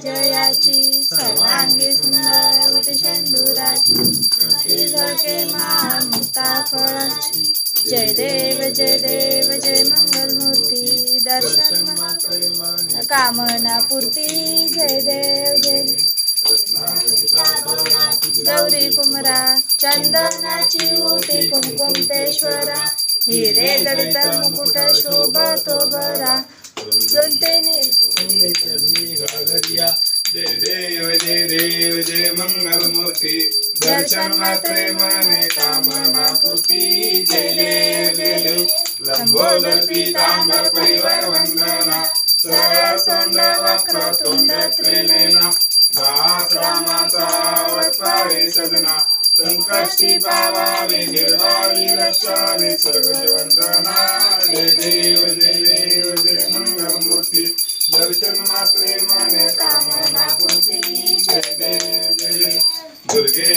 जयाची सर्वांगी सुंदर होते शेंदुराची. ती झळके फळाची. जय देव जय देव जय मंगलमूर्ती. दर्शन कामना पूर्ती. जय देव जय. गौरी कुमरा चंदनाची होती कुमकुमतेश्वरा हिरे जडित मुकुट शोभतो बरा. जोंतेने जय देव जय देव जय मंगलमूर्ती दर्शन मात्रे मने कामना पूर्ती जय. देव जय देव लंबोदर पीतांबर परिवार वंदना सरळ वक्र तोंड त्रिनेना दास रामाचा वटपाळे सदना संकष्टी पावावे निर्वाळी रक्षावे सर्वजवंदना जय देव मने कामना जय देव जय देव दुर्गे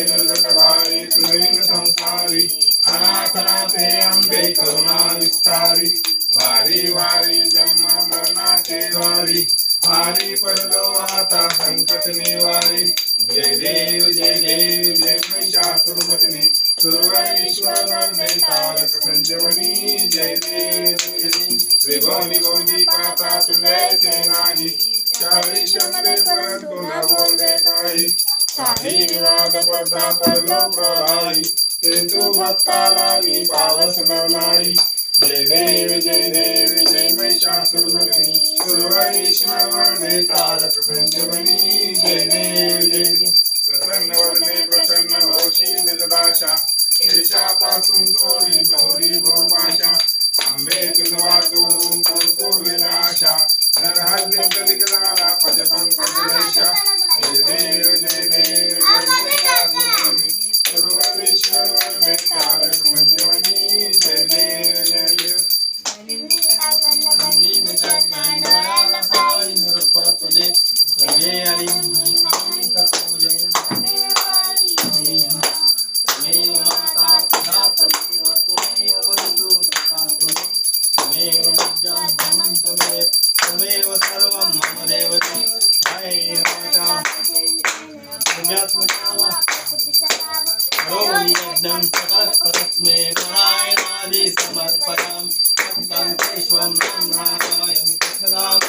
संसारी अनाथनाथे अंबे करुणा विस्तारी वारी वारी जन्म मरणाचे वारी वारी पडलो आता संकट निवारी जय देव जय देव जय महिषासुरमर्दिनी सुरवरीश्वर वंदे तारक संजीवनी जय देव जय देव त्रिभुवनी भुवनी पाता तुझ्याचे नाही चारी शब्दे परंतु न बोलले काही काही विवाद पडता पडलो प्रभाई ते तू भक्ताला मी पावस नाही जय देव जय देव जय महिषासुरमर्दिनी सुरवरीश्वर वंदे तारक पंचमणी जय देव जय देव प्रसन्न वर्णे प्रसन्न होशी निजदाशा केशापासून तोरी तोरी भोपाशा आंबे तुझ वाचून पूर्पूर आशा नरहल्ले कलिकलाला पज पंकजलेशा जय देव जय देव जय महिषासुरमर्दिनी सुरवरीश्वर वंदे तारक संजीवनी जय देव करोमि यज्ञं सकलपरस्मै नारायणादि समर्पयामि भक्तं तेष्वं नारायणं कृष्णदामोदरं